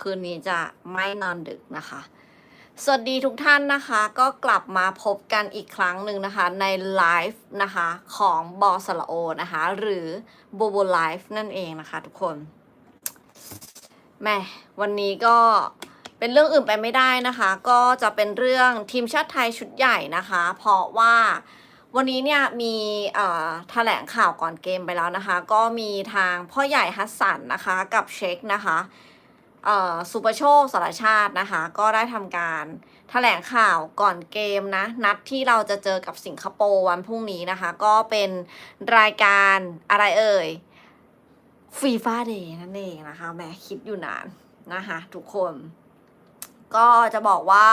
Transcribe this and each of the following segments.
คืนนี้จะไม่นอนดึกนะคะ สวัสดีทุกท่านนะคะ ก็กลับมาพบกันอีกครั้งหนึ่งนะคะ ในไลฟ์นะคะของบอสละโอนะคะ หรือโบโบไลฟ์นั่นเองนะคะทุกคนแม่วันนี้ก็เป็นเรื่องอื่นไปไม่ได้นะคะ ก็จะเป็นเรื่องทีมชาติไทยชุดใหญ่นะคะ เพราะว่าวันนี้เนี่ยมีแถลงข่าวก่อนเกมไปแล้วนะคะ ก็มีทางพ่อใหญ่ฮัสสันนะคะ กับเช็คนะคะ สุประโชคสารชาตินะคะ ก็ได้ทำการแถลงข่าวก่อนเกมนะ นัดที่เราจะเจอกับสิงคโปร์วันพรุ่งนี้นะคะ ก็เป็นรายการอะไรเอ่ยฟีฟ่าเดย์นั่นเองนะคะแหมคิดอยู่นานนะคะทุกคน ก็จะบอกว่า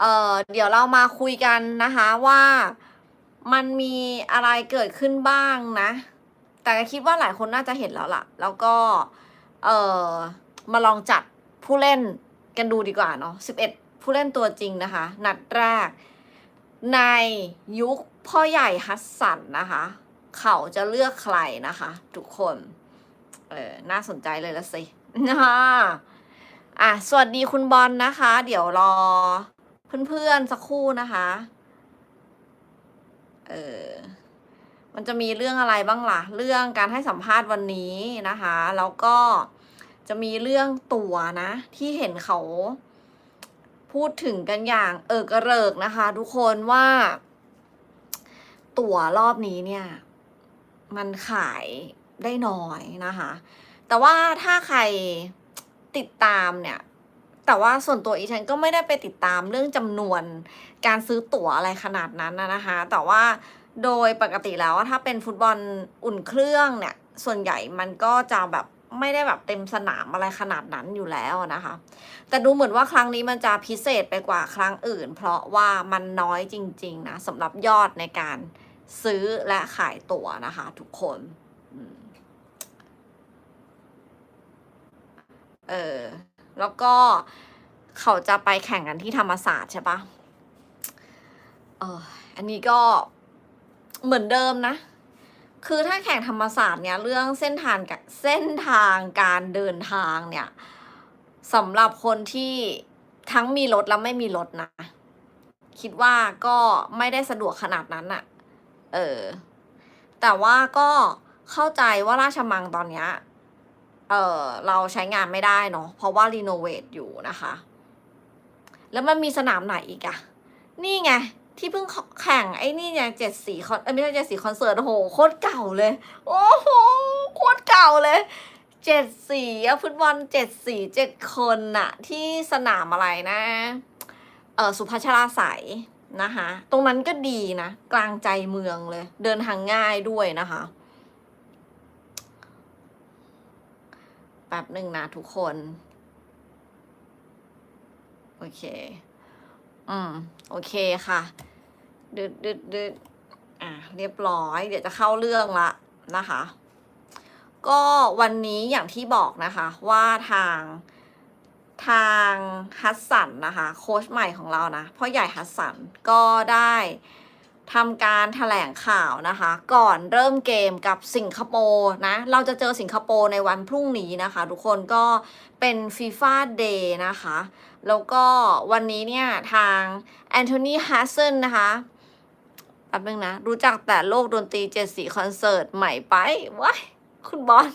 เออเดี๋ยวเรามาคุยกันนะคะว่ามันมีอะไรเกิดขึ้นบ้างนะ แต่คิดว่าหลายคนน่าจะเห็นแล้วล่ะ แล้วก็ เออ มาลองจัดผู้เล่นกันดูดีกว่าเนาะ11 ผู้เล่นตัวจริงนะคะ นัดแรก ในยุคพ่อใหญ่ฮัสสันนะคะ เขาจะเลือกใครนะคะ ทุกคน เออน่าสนใจเลยละสินะคะอะ สวัสดีคุณบอลนะคะ เดี๋ยวรอ เพื่อนๆ สักครู่นะคะ เออมันจะมีเรื่องอะไรบ้างล่ะ เรื่องการให้สัมภาษณ์วันนี้นะคะ แล้วก็ จะมีเรื่องตั๋วนะ ที่เห็นเขาพูดถึงกันอย่างเออกระเริกนะคะ ทุกคนว่า ตั๋วรอบนี้เนี่ย มันขายได้น้อยนะคะ แต่ว่าถ้าใครติดตามเนี่ย แต่ว่าส่วนตัวอีฉันก็ไม่ได้ไปติดตามเรื่องจำนวนการซื้อตั๋วอะไรขนาดนั้นนะนะคะ แต่ว่าโดยปกติแล้วถ้าเป็นฟุตบอลอุ่นเครื่องเนี่ย ส่วนใหญ่มันก็จะแบบ ไม่ได้แบบเต็มสนามอะไรขนาดนั้นอยู่แล้วนะคะ แต่ดูเหมือนว่าครั้งนี้มันจะพิเศษไปกว่าครั้งอื่น เพราะว่ามันน้อยจริง ๆ นะสำหรับยอดในการซื้อและขายตั๋วนะคะ ทุกคนเออแล้วก็เขาจะไปแข่งกันที่ธรรมศาสตร์ใช่ปะเอออันนี้ก็เหมือนเดิมนะ คือถ้าแข่งธรรมศาสตร์เนี่ยเรื่องเส้นทางเส้นทางการเดินทางเนี่ยสำหรับคนที่ทั้งมีรถแล้วไม่มีรถนะ คิดว่าก็ไม่ได้สะดวกขนาดนั้นอะเออ แต่ว่าก็เข้าใจว่าราชมังตอนเนี้ยเออเราใช้งานไม่ได้เนาะเพราะว่ารีโนเวทอยู่นะคะ แล้วมันมีสนามไหนอีกอะนี่ไง ที่เพิ่งแข่งไอ้นี่ไงเจ็ดสีคอนเอ้ไม่ใช่เจ็ดสีคอนเสิร์ตโอ้โหโคตรเก่าเลย โอ้โหโคตรเก่าเลยเจ็ดสีฟุตบอลเจ็ดสีเจ็ดคนน่ะ ที่สนามอะไรนะ เออสุภาชราใสยนะคะ ตรงนั้นก็ดีนะ กลางใจเมืองเลย เดินทางง่ายด้วยนะคะแป๊บหนึ่งนะทุกคน โอเค อืม โอเคค่ะ ดึดดึดดึดอะเรียบร้อย เดี๋ยวจะเข้าเรื่องละนะคะ ก็วันนี้อย่างที่บอกนะคะว่าทางทางฮัสสันนะคะโค้ชใหม่ของเรานะพ่อใหญ่ฮัสสันก็ได้ทำการแถลงข่าวนะคะ ก่อนเริ่มเกมกับสิงคโปร์นะ เราจะเจอสิงคโปร์ในวันพรุ่งนี้นะคะ ทุกคนก็เป็นฟีฟ่าเดย์นะคะ แล้วก็วันนี้เนี่ย ทางแอนโทนีฮัสเซนนะคะ แป๊บนึงนะ รู้จักแต่โลกดนตรีเจ็ดสีคอนเสิร์ตใหม่ไปว้ายคุณบอล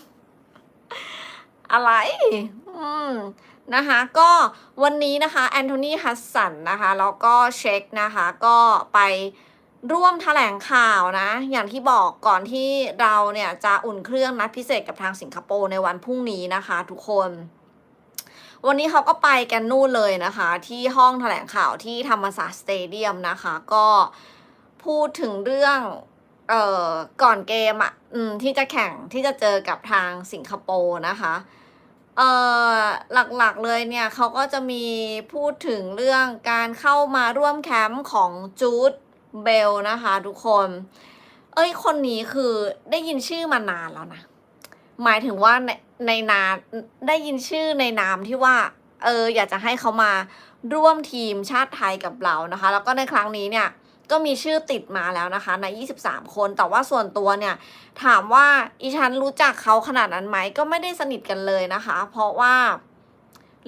อะไร อืมนะคะก็วันนี้นะคะแอนโทนีฮัสสันนะคะแล้วก็เช็คนะคะก็ไปร่วมแถลงข่าวนะ อย่างที่บอกก่อนที่เราเนี่ยจะอุ่นเครื่องนัดพิเศษกับทางสิงคโปร์ในวันพรุ่งนี้นะคะทุกคน วันนี้เขาก็ไปกันนู่นเลยนะคะ ที่ห้องแถลงข่าวที่ธรรมศาสตร์สเตเดียมนะคะ ก็ พูดถึงเรื่องเอ่อก่อนเกมอะอืมที่จะแข่งที่จะเจอกับทางสิงคโปร์นะคะเอ่อหลักๆเลยเนี่ยเขาก็จะมีพูดถึงเรื่องการเข้ามาร่วมแคมป์ของจูดเบลนะคะทุกคน เอ้ยคนนี้คือได้ยินชื่อมานานแล้วนะ หมายถึงว่าในในนามได้ยินชื่อในนามที่ว่า เอออยากจะให้เขามาร่วมทีมชาติไทยกับเรานะคะ แล้วก็ในครั้งนี้เนี่ย ก็มีชื่อติดมาแล้วนะคะใน 23 คน แต่ว่าส่วนตัวเนี่ย ถามว่าอีฉันรู้จักเขาขนาดนั้นไหมก็ไม่ได้สนิทกันเลยนะคะ เพราะว่า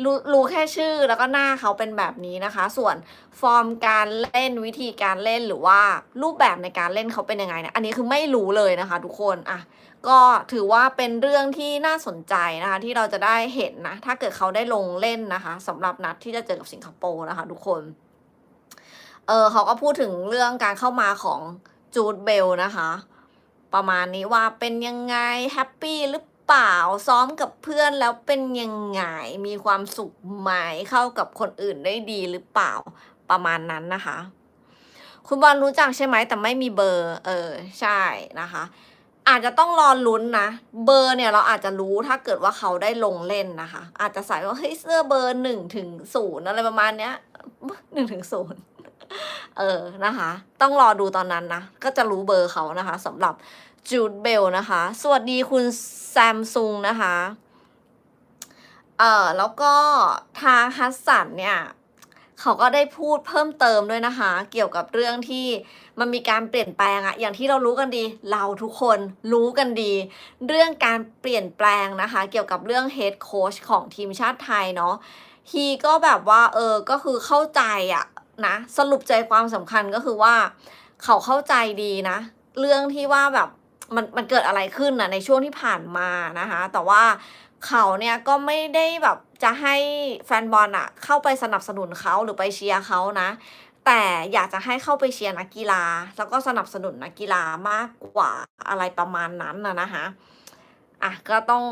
รู้รู้แค่ชื่อแล้วก็หน้าเขาเป็นแบบนี้นะคะ ส่วนฟอร์มการเล่นวิธีการเล่นหรือว่ารูปแบบในการเล่นเขาเป็นยังไงเนี่ยอันนี้คือไม่รู้เลยนะคะ ทุกคนอะก็ถือว่าเป็นเรื่องที่น่าสนใจนะคะ ที่เราจะได้เห็นนะ ถ้าเกิดเขาได้ลงเล่นนะคะสำหรับนัดที่จะเจอกับสิงคโปร์นะคะ ทุกคน เออเขาก็พูดถึงเรื่องการเข้ามาของจูดเบลนะคะ ประมาณนี้ว่าเป็นยังไงแฮปปี้หรือเปล่าซ้อมกับเพื่อนแล้วเป็นยังไงมีความสุขไหมเข้ากับคนอื่นได้ดีหรือเปล่าประมาณนั้นนะคะ คุณบอลรู้จักใช่ไหมแต่ไม่มีเบอร์ เออใช่นะคะ อาจจะต้องรอลุ้นนะเบอร์เนี่ยเราอาจจะรู้ถ้าเกิดว่าเขาได้ลงเล่นนะคะ อาจจะใส่ว่าเฮ้ยเสื้อเบอร์หนึ่งถึงศูนย์อะไรประมาณเนี้ยหนึ่งถึงศูนย์ เออนะคะ ต้องรอดูตอนนั้นนะ ก็จะรู้เบอร์เขานะคะสำหรับจูดเบลนะคะ สวัสดีคุณแซมซุงนะคะ เออแล้วก็ทางฮัสสันเนี่ยเขาก็ได้พูดเพิ่มเติมด้วยนะคะ เกี่ยวกับเรื่องที่มันมีการเปลี่ยนแปลงอะอย่างที่เรารู้กันดี เราทุกคนรู้กันดี เรื่องการเปลี่ยนแปลงนะคะ เกี่ยวกับเรื่องเฮดโค้ชของทีมชาติไทยเนาะฮีก็แบบว่าเออก็คือเข้าใจอะ นะสรุปใจความสำคัญก็คือว่า เขาเข้าใจดีนะ เรื่องที่ว่าแบบมันมันเกิดอะไรขึ้นนะในช่วงที่ผ่านมานะคะ แต่ว่าเขาเนี่ยก็ไม่ได้แบบจะให้แฟนบอลอะเข้าไปสนับสนุนเขาหรือไปเชียร์เขานะ แต่อยากจะให้เข้าไปเชียร์นักกีฬา แล้วก็สนับสนุนนักกีฬามากกว่าอะไรประมาณนั้นนะนะคะอะก็ต้อง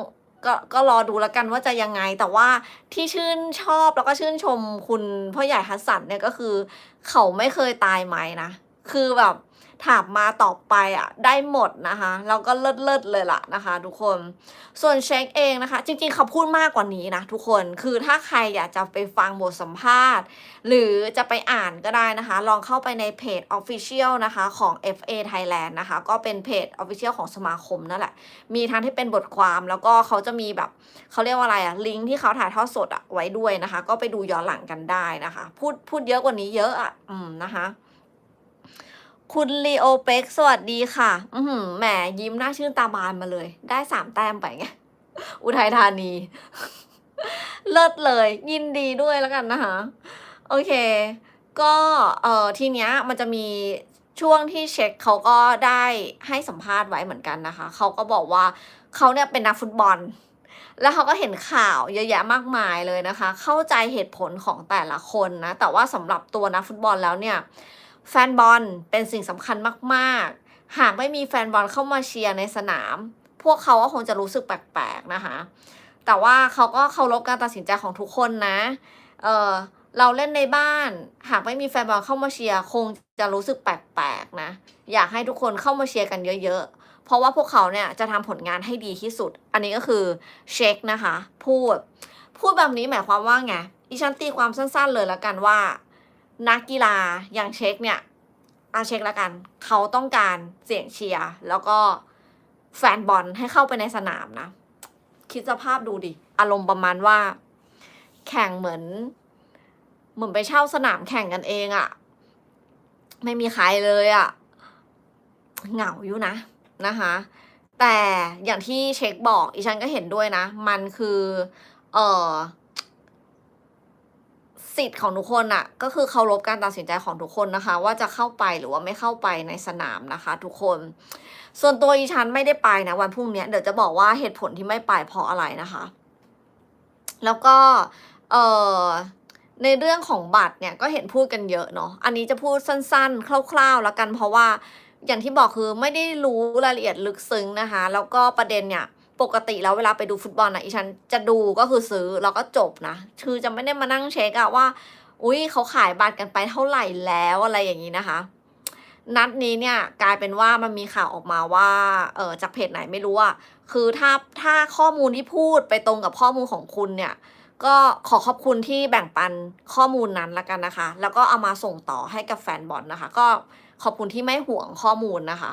ก็ก็รอดูแล้วกันว่าจะยังไง แต่ว่าที่ชื่นชอบแล้วก็ชื่นชมคุณพ่อใหญ่ฮัสสันเนี่ยก็คือ เขาไม่เคยตายไหมนะ คือแบบ ถามมาตอบไปอะได้หมดนะคะแล้วก็เลิศเลิศเลยล่ะนะคะทุกคน ส่วนเช็คเองนะคะ จริงๆเขาพูดมากกว่านี้นะทุกคนคือถ้าใครอยากจะไปฟังบทสัมภาษณ์ หรือจะไปอ่านก็ได้นะคะ ลองเข้าไปในเพจ Official นะคะของ FA Thailand นะคะ ก็เป็นเพจ Official ของสมาคมนั่นแหละ มีทั้งที่เป็นบทความแล้วก็เขาจะมีแบบเขาเรียกว่าอะไรอะลิงก์ที่เขาถ่ายทอดสดอะไว้ด้วยนะคะ ก็ไปดูย้อนหลังกันได้นะคะ พูดพูดเยอะกว่านี้เยอะอะอืมนะคะ คุณลีโอเป็กสวัสดีค่ะ อือหือแหมยิ้มหน้าชื่นตาบานมาเลย ได้สามแต้มไปไง อุทัยธานี เลิศเลย ยินดีด้วยแล้วกันนะคะ โอเค ก็เอ่อทีเนี้ยมันจะมีช่วงที่เช็คเขาก็ได้ให้สัมภาษณ์ไว้เหมือนกันนะคะ เขาก็บอกว่าเขาเนี่ยเป็นนักฟุตบอล แล้วเขาก็เห็นข่าวเยอะแยะมากมายเลยนะคะ เข้าใจเหตุผลของแต่ละคนนะ แต่ว่าสำหรับตัวนักฟุตบอลแล้วเนี่ย แฟนบอลเป็นสิ่งสำคัญมากๆ หากไม่มีแฟนบอลเข้ามาเชียร์ในสนาม พวกเขาก็คงจะรู้สึกแปลกๆนะคะ แต่ว่าเขาก็เคารพการตัดสินใจของทุกคนนะ เออเราเล่นในบ้าน หากไม่มีแฟนบอลเข้ามาเชียร์คงจะรู้สึกแปลกๆนะ อยากให้ทุกคนเข้ามาเชียร์กันเยอะๆ เพราะว่าพวกเขาเนี่ยจะทำผลงานให้ดีที่สุด อันนี้ก็คือเช็คนะคะ พูด พูดแบบนี้หมายความว่าไง อีฉันตีความสั้นๆเลยแล้วกันว่า นักกีฬาอย่างเช็คเนี่ยอาเช็คล้วกัน เขาต้องการเสียงเชียร์แล้วก็แฟนบอลให้เข้าไปในสนามนะ คิดสภาพดูดิ อารมณ์ประมาณว่า แข่งเหมือน เหมือนไปเช่าสนามแข่งกันเองอะไม่มีใครเลยอะเหงาอยู่นะนะคะ แต่อย่างที่เช็คบอกอีฉันก็เห็นด้วยนะ มันคือ เออ สิทธิ์ของทุกคนอะก็คือเคารพการตัดสินใจของทุกคนนะคะ ว่าจะเข้าไปหรือว่าไม่เข้าไปในสนามนะคะ ทุกคน ส่วนตัวอีฉันไม่ได้ไปนะวันพรุ่งนี้เดี๋ยวจะบอกว่าเหตุผลที่ไม่ไปเพราะอะไรนะคะ แล้วก็เออในเรื่องของบัตรเนี่ยก็เห็นพูดกันเยอะเนาะอันนี้จะพูดสั้นๆ คร่าว ๆ แล้วกันเพราะว่าอย่างที่บอกคือไม่ได้รู้รายละเอียดลึกซึ้งนะคะ แล้วก็ประเด็นเนี่ย ปกติแล้วเวลาไปดูฟุตบอลนะอีฉันจะดูก็คือซื้อแล้วก็จบนะคือจะไม่ได้มานั่งเช็คอะว่า อุ้ยเขาขายบัตรกันไปเท่าไหร่แล้วอะไรอย่างนี้นะคะ นัดนี้เนี่ยกลายเป็นว่ามันมีข่าวออกมาว่าเออจากเพจไหนไม่รู้อะคือถ้าถ้าข้อมูลที่พูดไปตรงกับข้อมูลของคุณเนี่ยก็ขอขอบคุณที่แบ่งปันข้อมูลนั้นละกันนะคะ แล้วก็เอามาส่งต่อให้กับแฟนบอลนะคะ ก็ขอบคุณที่ไม่ห่วงข้อมูลนะคะ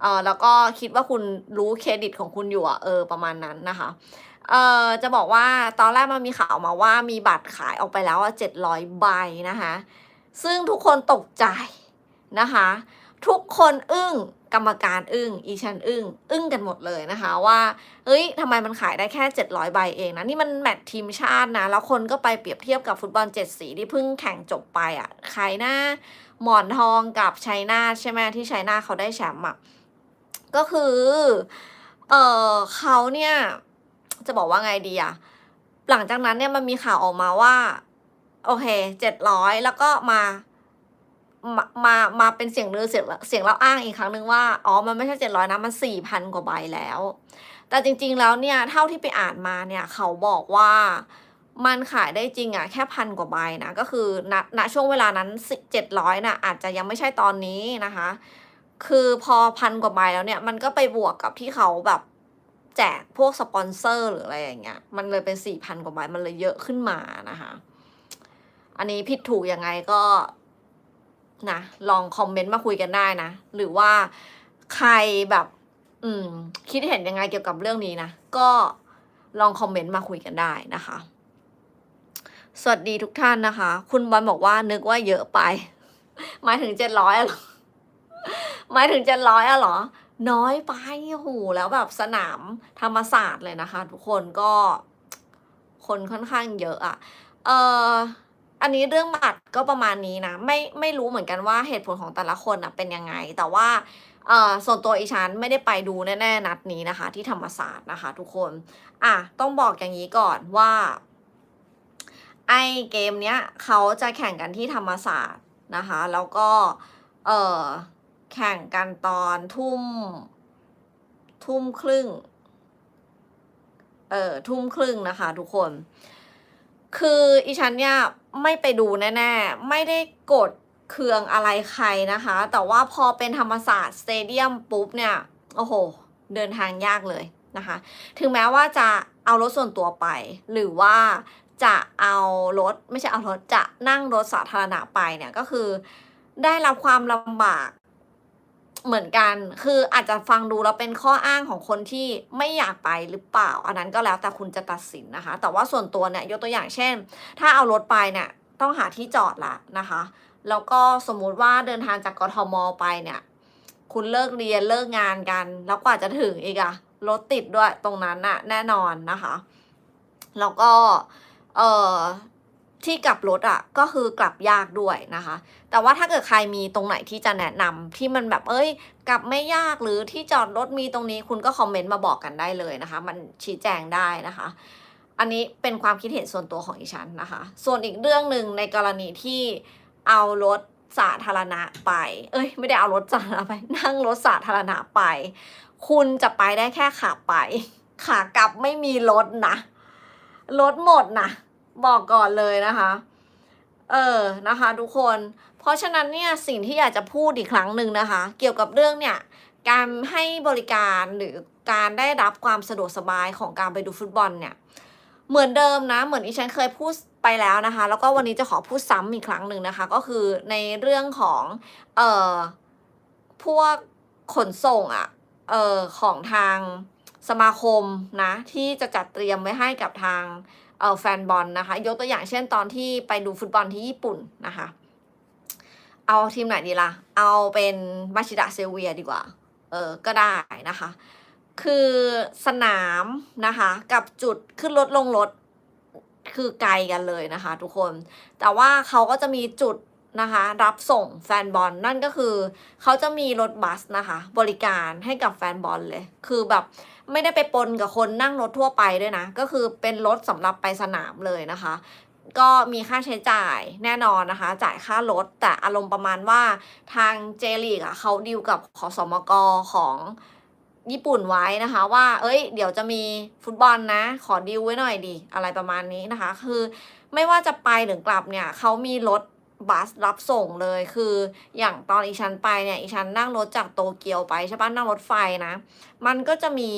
เออแล้วก็คิดว่าคุณรู้เครดิตของคุณอยู่อะเออประมาณนั้นนะคะเออจะบอกว่าตอนแรกมันมีข่าวมาว่ามีบัตรขายออกไปแล้วเจ็ดร้อยใบนะคะซึ่งทุกคนตกใจนะคะ ทุกคนอึ้งกรรมการอึ้งอีชันอึ้งอึ้งกันหมดเลยนะคะว่าเอ้ยทำไมมันขายได้แค่ 700 ใบเองนะนี่มันแมตช์ทีมชาตินะแล้วคนก็ไปเปรียบเทียบกับฟุตบอลเจ็ดสีที่เพิ่งแข่งจบไปอะ่ะใครหนะหมอนทองกับชัยนาใช่ไหมที่ชัยนาเขาได้แชมป์อะ ก็คือ เออเขาเนี่ย จะบอกว่าไงดีอะหลังจากนั้นเนี่ยมันมีข่าวออกมาว่า โอเคเจ็ดร้อยแล้วก็มามามามาเป็นเสียงลือเสียงเสียงเล่าอ้างอีกครั้งหนึ่งว่า อ๋อ มันไม่ใช่เจ็ดร้อยนะ มันสี่พันกว่าใบแล้ว แต่จริง ๆ แล้วเนี่ย เท่าที่ไปอ่านมาเนี่ย เขาบอกว่ามันขายได้จริงอะแค่พันกว่าใบนะ ก็คือณณช่วงเวลานั้นเจ็ดร้อยน่ะอาจจะยังไม่ใช่ตอนนี้นะคะ คือพอพันกว่าใบแล้วเนี่ย มันก็ไปบวกกับที่เขาแบบแจกพวกสปอนเซอร์หรืออะไรอย่างเงี้ย มันเลยเป็นสี่พันกว่าใบ มันเลยเยอะขึ้นมานะคะ อันนี้ผิดถูกยังไงก็นะลองคอมเมนต์มาคุยกันได้นะ หรือว่าใครแบบ อืม คิดเห็นยังไงเกี่ยวกับเรื่องนี้นะ ก็ลองคอมเมนต์มาคุยกันได้นะคะ สวัสดีทุกท่านนะคะ คุณบอลบอกว่านึกว่าเยอะไป หมายถึงเจ็ดร้อยหรอ หมายถึงเจ็ดร้อยอะเหรอ น้อยไปโอ้โหแล้วแบบสนามธรรมศาสตร์เลยนะคะ ทุกคนก็คนค่อนข้างเยอะอะเอออันนี้เรื่องบัตรก็ประมาณนี้นะ ไม่ไม่รู้เหมือนกันว่าเหตุผลของแต่ละคนนะเป็นยังไง แต่ว่าเออส่วนตัวอีฉันไม่ได้ไปดูแน่ๆนัดนี้นะคะ ที่ธรรมศาสตร์นะคะ ทุกคน อะต้องบอกอย่างนี้ก่อนว่า ไอเกมเนี้ยเขาจะแข่งกันที่ธรรมศาสตร์นะคะ แล้วก็เออ แข่งกันตอนทุ่ม ทุ่มครึ่ง เออทุ่มครึ่งนะคะทุกคน คืออีฉันเนี่ยไม่ไปดูแน่ๆ ไม่ได้กดเคืองอะไรใครนะคะ แต่ว่าพอเป็นธรรมศาสตร์สเตเดียมปุ๊บเนี่ย โอ้โห เดินทางยากเลยนะคะ ถึงแม้ว่าจะเอารถส่วนตัวไป หรือว่าจะเอารถไม่ใช่เอารถจะนั่งรถสาธารณะไปเนี่ยก็คือได้รับความลำบาก เหมือนกัน คืออาจจะฟังดูแล้วเป็นข้ออ้างของคนที่ไม่อยากไปหรือเปล่า อันนั้นก็แล้วแต่คุณจะตัดสินนะคะ แต่ว่าส่วนตัวเนี่ยยกตัวอย่างเช่น ถ้าเอารถไปเนี่ยต้องหาที่จอดละนะคะ แล้วก็สมมุติว่าเดินทางจากกทมไปเนี่ย คุณเลิกเรียนเลิกงานกัน แล้วกว่าจะถึงอีกอะรถติดด้วยตรงนั้นน่ะแน่นอนนะคะ แล้วก็ เอ่อ ที่กลับรถอะก็คือกลับยากด้วยนะคะ แต่ว่าถ้าเกิดใครมีตรงไหนที่จะแนะนำที่มันแบบเอ้ย กลับไม่ยากหรือที่จอดรถมีตรงนี้คุณก็คอมเมนต์มาบอกกันได้เลยนะคะ มันชี้แจงได้นะคะ อันนี้เป็นความคิดเห็นส่วนตัวของอีฉันนะคะ ส่วนอีกเรื่องหนึ่งในกรณีที่เอารถสาธารณะไป เอ้ย ไม่ได้เอารถสาธารณะไป นั่งรถสาธารณะไป คุณจะไปได้แค่ขาไป ขากลับไม่มีรถนะ รถหมดนะ บอกก่อนเลยนะคะ เออนะคะทุกคน เพราะฉะนั้นเนี่ยสิ่งที่อยากจะพูดอีกครั้งหนึ่งนะคะ เกี่ยวกับเรื่องเนี่ยการให้บริการหรือการได้รับความสะดวกสบายของการไปดูฟุตบอลเนี่ย เหมือนเดิมนะ เหมือนอีฉันเคยพูดไปแล้วนะคะ แล้วก็วันนี้จะขอพูดซ้ำอีกครั้งหนึ่งนะคะ ก็คือในเรื่องของเอ่อพวกขนส่งอะ่ะเอ่อของทางสมาคมนะ ที่จะจัดเตรียมไว้ให้กับทาง แฟนบอลนะคะ ยกตัวอย่างเช่นตอนที่ไปดูฟุตบอลที่ญี่ปุ่นนะคะ เอาทีมไหนดีล่ะ เอาเป็นมาชิดะเซเวียดีกว่า เออ ก็ได้นะคะ คือสนามนะคะ กับจุดขึ้นรถลงรถคือไกลกันเลยนะคะ ทุกคน แต่ว่าเขาก็จะมีจุดนะคะ รับส่งแฟนบอลนั่นก็คือ เขาจะมีรถบัสนะคะ บริการให้กับแฟนบอลเลย คือแบบ ไม่ได้ไปปนกับคนนั่งรถทั่วไปด้วยนะ ก็คือเป็นรถสำหรับไปสนามเลยนะคะ ก็มีค่าใช้จ่ายแน่นอนนะคะ จ่ายค่ารถแต่อารมณ์ประมาณว่าทางเจลีกอะเขาดีลกับขอสมกของญี่ปุ่นไว้นะคะว่า เอ้ย เดี๋ยวจะมีฟุตบอลนะ ขอดีลไว้หน่อยดี อะไรประมาณนี้นะคะ คือไม่ว่าจะไปหรือกลับเนี่ยเขามีรถ บัสรับส่งเลยคือ อย่างตอนอีชันไปเนี่ยอีชันนั่งรถจากโตเกียวไปใช่ปะนั่งรถไฟนะ มันก็จะมี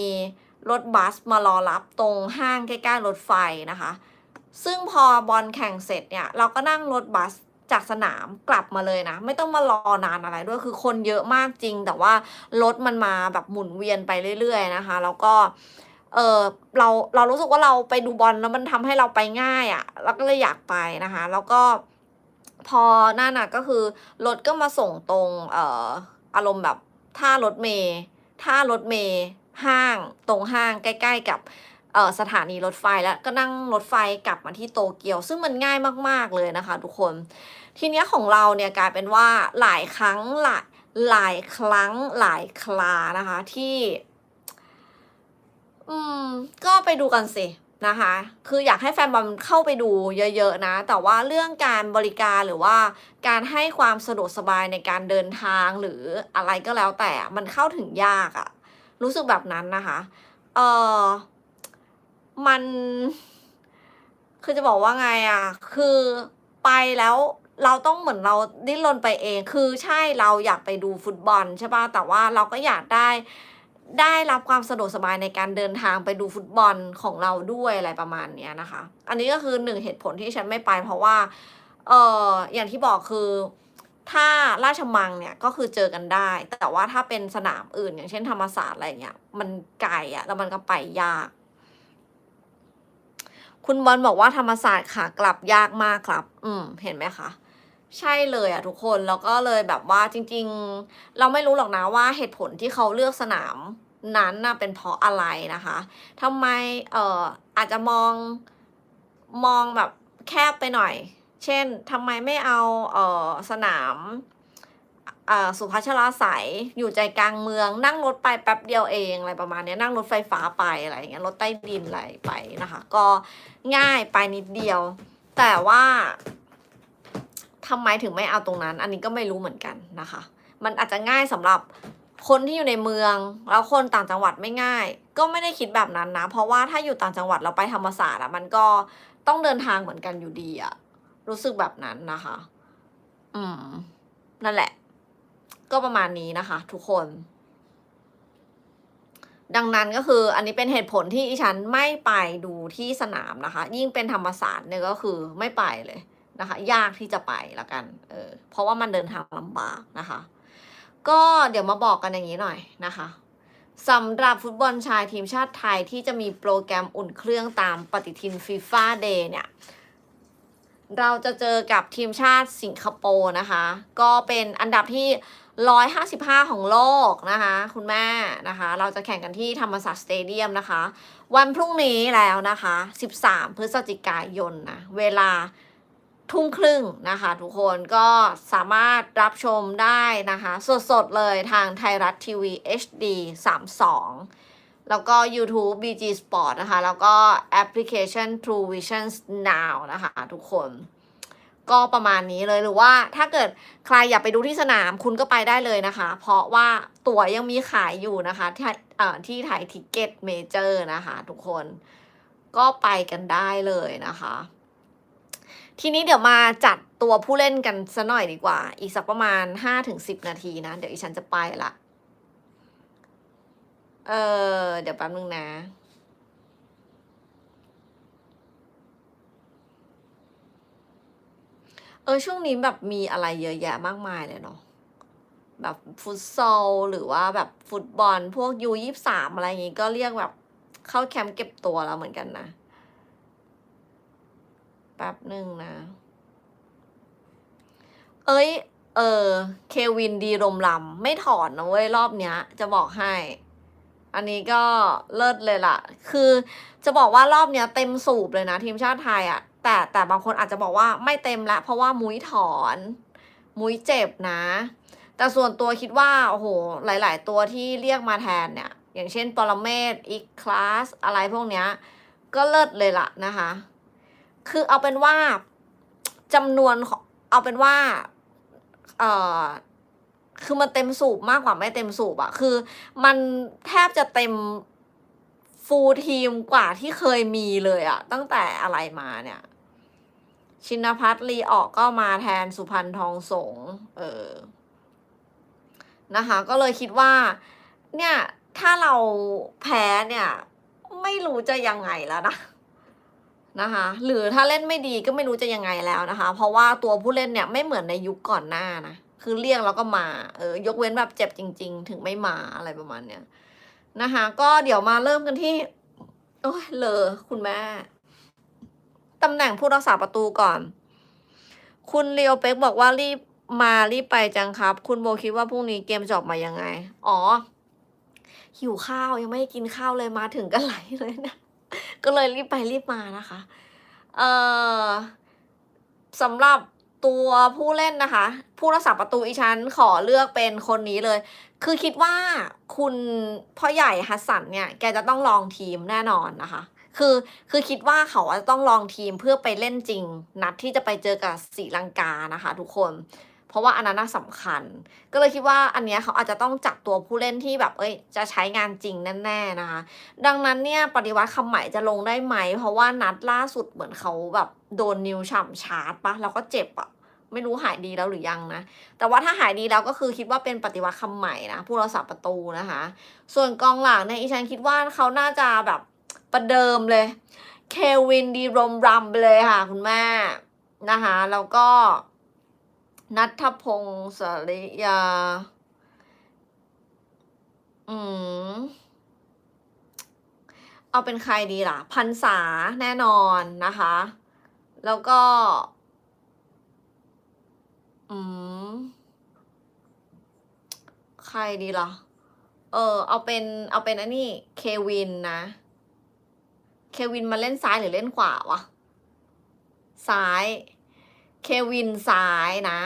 รถบัสมารอรับตรงห้างใกล้ๆรถไฟนะคะ ซึ่งพอบอลแข่งเสร็จเนี่ย เราก็นั่งรถบัสจากสนามกลับมาเลยนะ ไม่ต้องมารอนานอะไรด้วยคือคนเยอะมากจริง แต่ว่ารถมันมาแบบหมุนเวียนไปเรื่อย ๆ นะคะ แล้วก็เออเราเรารู้สึกว่าเราไปดูบอลแล้วมันทำให้เราไปง่ายอะ่ะเราก็เลยอยากไปนะคะ แล้วก็ พอหนั่นน่ะก็คือรถก็มาส่งตรงเอ่ออารมณ์แบบท่ารถเมย์ท่ารถเมย์ห้างตรงห้างใกล้ ๆ กับเอ่อสถานีรถไฟแล้วก็นั่งรถไฟกลับมาที่โตเกียว ซึ่งมันง่ายมากๆเลยนะคะ ทุกคน ทีเนี้ยของเราเนี่ยกลายเป็นว่าหลายครั้งหลายหลายครั้งหลายครานะคะที่ อืม ก็ไปดูกันสิ นะคะ คืออยากให้แฟนบอลเข้าไปดูเยอะๆนะ แต่ว่าเรื่องการบริการหรือว่าการให้ความสะดวกสบายในการเดินทางหรืออะไรก็แล้วแต่ มันเข้าถึงยากอะรู้สึกแบบนั้นนะคะ เออมัน คือจะบอกว่าไงอะคือไปแล้วเราต้องเหมือนเราดิ้นรนไปเอง คือใช่เราอยากไปดูฟุตบอลใช่ป่ะ แต่ว่าเราก็อยากได้ ได้รับความสะดวกสบายในการเดินทางไปดูฟุตบอลของเราด้วยอะไรประมาณเนี้ยนะคะ อันนี้ก็คือหนึ่งเหตุผลที่ฉันไม่ไป เพราะว่าเอออย่างที่บอกคือถ้าราชมังเนี่ยก็คือเจอกันได้ แต่ว่าถ้าเป็นสนามอื่น อย่างเช่นธรรมศาสตร์อะไรเงี้ยมันไกลอะแล้วมันก็ไปยาก คุณบอลบอกว่าธรรมศาสตร์ขากลับยากมากครับ อืม เห็นไหมคะ ใช่เลยอะทุกคนแล้วก็เลยแบบว่าจริง ๆ เราไม่รู้หรอกนะว่าเหตุผลที่เขาเลือกสนามนั้นน่ะเป็นเพราะอะไรนะคะทำไมเอ่ออาจจะมองมองแบบแคบไปหน่อย เช่นทำไมไม่เอาเอ่อสนามสุพัชราไสยอยู่ใจกลางเมือง นั่งรถไปแป๊บเดียวเองอะไรประมาณนี้นั่งรถไฟฟ้าไปอะไรอย่างเงี้ยรถใต้ดินอะไรไปนะคะ ก็ง่ายไปนิดเดียว แต่ว่า ทำไมถึงไม่เอาตรงนั้น อันนี้ก็ไม่รู้เหมือนกันนะคะ มันอาจจะง่ายสำหรับคนที่อยู่ในเมือง แล้วคนต่างจังหวัดไม่ง่าย ก็ไม่ได้คิดแบบนั้นนะ เพราะว่าถ้าอยู่ต่างจังหวัดเราไปธรรมศาสตร์อะมันก็ต้องเดินทางเหมือนกันอยู่ดีอะรู้สึกแบบนั้นนะคะ อืม นั่นแหละ ก็ประมาณนี้นะคะ ทุกคน ดังนั้นก็คือ อันนี้เป็นเหตุผลที่อีฉันไม่ไปดูที่สนามนะคะ ยิ่งเป็นธรรมศาสตร์เนี่ยก็คือไม่ไปเลย นะคะ ยากที่จะไปละกัน เออ เพราะว่ามันเดินทางลำบากนะคะ ก็เดี๋ยวมาบอกกันอย่างนี้หน่อยนะคะสำหรับฟุตบอลชายทีมชาติไทยที่จะมีโปรแกรมอุ่นเครื่องตามปฏิทินฟีฟ่าเดย์เนี่ย เราจะเจอกับทีมชาติสิงคโปร์นะคะ ก็เป็นอันดับที่ 155 ของโลกนะคะ คุณแม่นะคะ เราจะแข่งกันที่ธรรมศาสตร์สเตเดียมนะคะ วันพรุ่งนี้แล้วนะคะ 13 พฤศจิกายนนะ เวลา ทุ่มครึ่งนะคะทุกคนก็สามารถรับชมได้นะคะ สดๆ เลยทางไทยรัฐทีวี HD 32 แล้วก็ YouTube BG Sport นะคะ แล้วก็แอปพลิเคชัน True Vision Now นะคะทุกคนก็ประมาณนี้เลยหรือว่าถ้าเกิดใครอยากไปดูที่สนามคุณก็ไปได้เลยนะคะ เพราะว่าตั๋วยังมีขายอยู่นะคะที่เอ่อที่ไทยทิกเก็ตเมเจอร์นะคะทุกคนก็ไปกันได้เลยนะคะ ทีนี้เดี๋ยวมาจัดตัวผู้เล่นกันซะหน่อยดีกว่า อีกสักประมาณห้าถึงสิบนาทีนะ เดี๋ยวอีฉันจะไปละ เออเดี๋ยวแป๊บนึงนะเออช่วงนี้แบบมีอะไรเยอะแยะมากมายเลยเนาะแบบฟุตซอลหรือว่าแบบฟุตบอลพวกยูยี่สามอะไรอย่างงี้ก็เรียกแบบเข้าแคมป์เก็บตัวแล้วเหมือนกันนะ แป๊บหนึ่งนะ เอ้ย เออ เควินดีรมลำไม่ถอนนะเว้ย รอบเนี้ย จะบอกให้ อันนี้ก็เลิศเลยล่ะ คือจะบอกว่ารอบเนี้ยเต็มสูบเลยนะ ทีมชาติไทยอะแต่แต่บางคนอาจจะบอกว่าไม่เต็มละเพราะว่ามุ้ยถอน มุ้ยเจ็บนะ แต่ส่วนตัวคิดว่า โอ้โห หลาย ๆ ตัวที่เรียกมาแทนเนี่ย อย่างเช่นปรเมศอีกคลาสอะไรพวกเนี้ย ก็เลิศเลยล่ะนะคะ คือเอาเป็นว่าจำนวนของเอาเป็นว่า เอ่อ คือมันเต็มสูบมากกว่าไม่เต็มสูบอะคือ มันแทบจะเต็มฟูลทีมกว่าที่เคยมีเลยอะตั้งแต่อะไรมาเนี่ย ชินพัฒน์ลีออกก็มาแทนสุพรรณทองสงเออ นะคะ ก็เลยคิดว่า เนี่ย ถ้าเราแพ้เนี่ย ไม่รู้จะยังไงแล้วนะ นะคะ หรือถ้าเล่นไม่ดีก็ไม่รู้จะยังไงแล้วนะคะ เพราะว่าตัวผู้เล่นเนี่ยไม่เหมือนในยุคก่อนหน้านะคือเรียกแล้วก็มาเออยกเว้นแบบเจ็บจริง ๆ ถึงไม่มาอะไรประมาณเนี้ยนะคะ ก็เดี๋ยวมาเริ่มกันที่โอ้ยเลอคุณแม่ตำแหน่งผู้รักษาประตูก่อน คุณเลียวเป็กบอกว่ารีบมารีบไปจังครับ คุณโบคิดว่าพรุ่งนี้เกมจะออกมายังไง อ๋อ หิวข้าวยังไม่ได้กินข้าวเลยมาถึงก็ไหลเลยนะ ก็เลยรีบไปรีบมานะคะ เอ่อสำหรับตัวผู้เล่นนะคะ ผู้รักษาประตูอีฉันขอเลือกเป็นคนนี้เลย คือคิดว่าคุณพ่อใหญ่ฮัสสันเนี่ยแกจะต้องลองทีมแน่นอนนะคะคือคือคิดว่าเขาจะต้องลองทีมเพื่อไปเล่นจริง นัดที่จะไปเจอกับศรีลังกานะคะ ทุกคน ราะว่าอันนั้นน่าสำคัญ ก็เลยคิดว่าอันเนี้ยเขาอาจจะต้องจับตัวผู้เล่นที่แบบเอ้ยจะใช้งานจริงแน่ๆนะคะ ดังนั้นเนี่ยปฏิวัติคำใหม่จะลงได้ไหม เพราะว่านัดล่าสุดเหมือนเขาแบบโดนนิวฉ่ำชาร์จปะแล้วก็เจ็บอะไม่รู้หายดีแล้วหรือยังนะ แต่ว่าถ้าหายดีแล้วก็คือคิดว่าเป็นปฏิวัติคำใหม่นะผู้รักษาประตูนะคะ ส่วนกองหลังเนี่ยอีฉันคิดว่าเขาน่าจะแบบประเดิมเลย เควินดีรมรัมไปเลยค่ะ คุณแม่นะคะ แล้วก็ นัทพงศ์สริยา อืม เอาเป็นใครดีล่ะ พันษาแน่นอนนะคะ แล้วก็ อืม ใครดีล่ะ เออ เอาเป็น เอาเป็นอันนี้ เควินนะ เควินมาเล่นซ้ายหรือเล่นขวาวะ ซ้าย เควินซ้ายนะ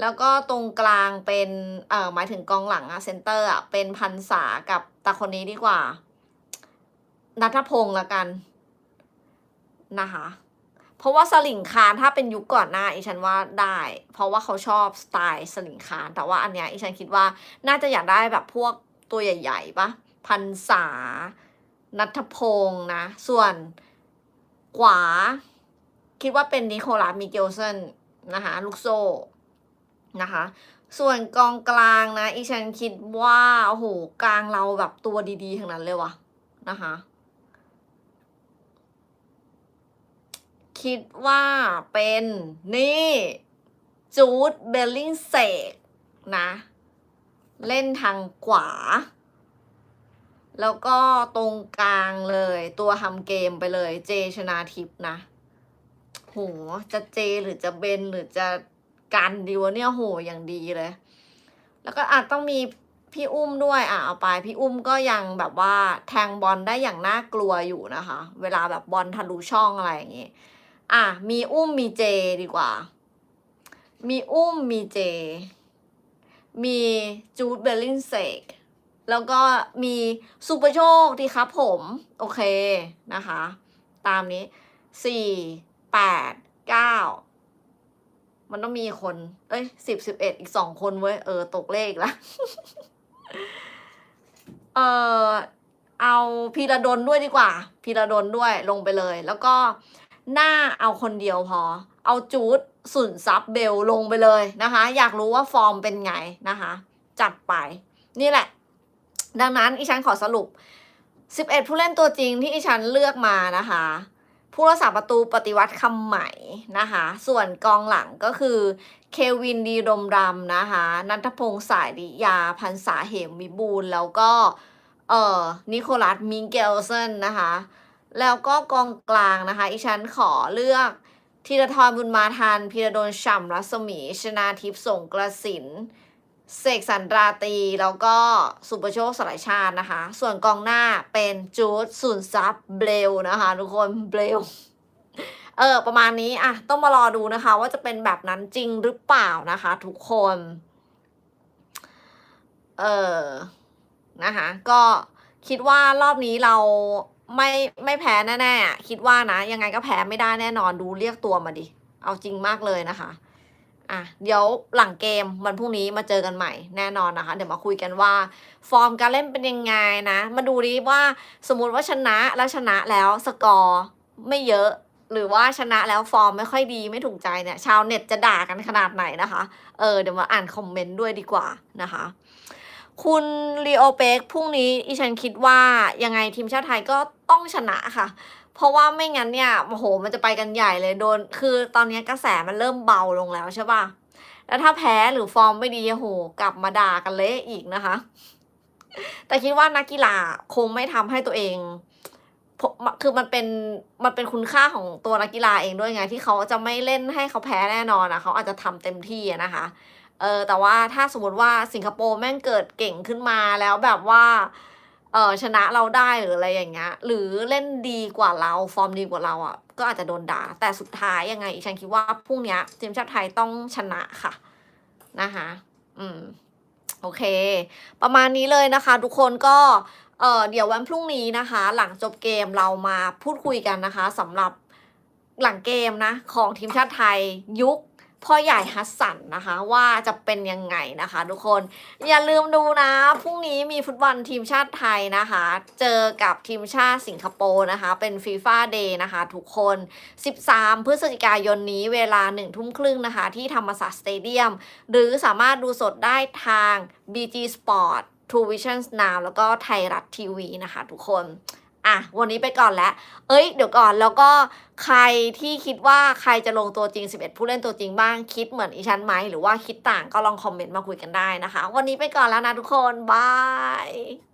แล้วก็ตรงกลางเป็น เอ่อหมายถึงกองหลังอะเซนเตอร์อะเป็นพันษากับตาคนนี้ดีกว่า นัทพงศ์ละกันนะคะ เพราะว่าสลิงคารถ้าเป็นยุคก่อนหน้าอีฉันว่าได้ เพราะว่าเขาชอบสไตล์สลิงคารแต่ว่าอันเนี้ยอีฉันคิดว่าน่าจะอยากได้แบบพวกตัวใหญ่ๆปะพันษานัทพงศ์นะ ส่วนขวา คิดว่าเป็นนิโคลัสมิเกลเซนนะคะลูกโซ่นะคะ ส่วนกองกลางนะอีฉันคิดว่า โอ้โห กลางเราแบบตัวดีๆทั้งนั้นเลยวะนะคะ คิดว่าเป็นนี่จูดเบลลิงเซกนะ เล่นทางขวา แล้วก็ตรงกลางเลยตัวทำเกมไปเลยเจชนาทิพนะ โห จะเจหรือจะเบนหรือจะกันดีวะเนี่ยโหอย่างดีเลย แล้วก็อาจต้องมีพี่อุ้มด้วยอะเอาไป พี่อุ้มก็ยังแบบว่าแทงบอลได้อย่างน่ากลัวอยู่นะคะ เวลาแบบบอลทะลุช่องอะไรอย่างงี้อะมีอุ้มมีเจดีกว่า มีอุ้มมีเจ มีจูดเบลลิงเซกแล้วก็มีซูเปอร์โชคดีครับผม โอเคนะคะ ตามนี้สี่ แปดเก้ามันต้องมีคน เอ้ยสิบสิบเอ็ดอีกสองคนเว้ย เออ ตกเลขละเออเอาพีระดนด้วยดีกว่าพีระดนด้วยลงไปเลย แล้วก็หน้าเอาคนเดียวพอ เอาจูดสุนซับเบลลงไปเลยนะคะ อยากรู้ว่าฟอร์มเป็นไงนะคะ จัดไป นี่แหละ ดังนั้นอีฉันขอสรุป 11 ผู้เล่นตัวจริงที่อีฉันเลือกมานะคะ ผู้รักษาประตูปฏิวัติคำใหม่นะคะ ส่วนกองหลังก็คือเควินดีรมรำนะคะ นัทพงศ์สายดิยาพันษาเหมวิบูลแล้วก็เอ่อนิโคลัสมิงเกลเซนนะคะ แล้วก็กองกลางนะคะอีฉันขอเลือกธีรทรบุญมาทันพีระดลฉ่ำรัศมี ชนาทิพย์สงกระสิน เสกสรรราตีแล้วก็สุปโชคสลายชาตินะคะ ส่วนกองหน้าเป็นจูดสุนซับเบลนะคะ ทุกคนเบลเออประมาณนี้อะต้องมารอดูนะคะ ว่าจะเป็นแบบนั้นจริงหรือเปล่านะคะ ทุกคนเออนะคะก็คิดว่ารอบนี้เราไม่ไม่แพ้แน่ๆคิดว่านะ ยังไงก็แพ้ไม่ได้แน่นอนดูเรียกตัวมาดิ เอาจริงมากเลยนะคะ อะเดี๋ยวหลังเกมวันพรุ่งนี้มาเจอกันใหม่แน่นอนนะคะ เดี๋ยวมาคุยกันว่าฟอร์มการเล่นเป็นยังไงนะ มาดูดิว่าสมมุติว่าชนะแล้วชนะแล้วสกอร์ไม่เยอะ หรือว่าชนะแล้วฟอร์มไม่ค่อยดีไม่ถูกใจเนี่ย ชาวเน็ตจะด่ากันขนาดไหนนะคะ เออเดี๋ยวมาอ่านคอมเมนต์ด้วยดีกว่านะคะ คุณลีโอเปกพรุ่งนี้อีฉันคิดว่ายังไงทีมชาติไทยก็ต้องชนะค่ะ เพราะว่าไม่งั้นเนี่ยโอ้โห มันจะไปกันใหญ่เลยโดน คือตอนนี้กระแสมันเริ่มเบาลงแล้วใช่ป่ะ แล้วถ้าแพ้หรือฟอร์มไม่ดีโอ้โห กลับมาด่ากันเละอีกนะคะ แต่คิดว่านักกีฬาคงไม่ทำให้ตัวเองคือมันเป็นมันเป็นคุณค่าของตัวนักกีฬาเองด้วยไง ที่เขาจะไม่เล่นให้เขาแพ้แน่นอนอะเขาอาจจะทำเต็มที่อะนะคะเออแต่ว่าถ้าสมมติว่าสิงคโปร์แม่งเกิดเก่งขึ้นมาแล้วแบบว่า เออชนะเราได้หรืออะไรอย่างเงี้ยหรือเล่นดีกว่าเราฟอร์มดีกว่าเราอะ ก็อาจจะโดนด่า แต่สุดท้ายยังไงอีฉันคิดว่าพรุ่งนี้ทีมชาติไทยต้องชนะค่ะนะคะอืมโอเค ประมาณนี้เลยนะคะ ทุกคนก็เออเดี๋ยววันพรุ่งนี้นะคะ หลังจบเกมเรามาพูดคุยกันนะคะสำหรับหลังเกมนะ ของทีมชาติไทยยุค พ่อใหญ่ฮัสสันนะคะว่าจะเป็นยังไงนะคะทุกคนอย่าลืมดูนะพรุ่งนี้มีฟุตบอลทีมชาติไทยนะคะ เจอกับทีมชาติสิงคโปร์นะคะ เป็นฟีฟ่าเดย์นะคะทุกคน 13 พฤศจิกายนนี้เวลา1ทุ่มครึ่งนะคะ ที่ธรรมศาสตร์สเตเดียม หรือสามารถดูสดได้ทาง BG Sport True Vision Now แล้วก็ไทยรัฐทีวีนะคะทุกคน อะวันนี้ไปก่อนแล้วเอ้ย เดี๋ยวก่อนแล้วก็ใครที่คิดว่าใครจะลงตัวจริง 11 ผู้เล่นตัวจริงบ้างคิดเหมือนอีชันไหมหรือว่าคิดต่างก็ลองคอมเมนต์มาคุยกันได้นะคะ วันนี้ไปก่อนแล้วนะทุกคนบาย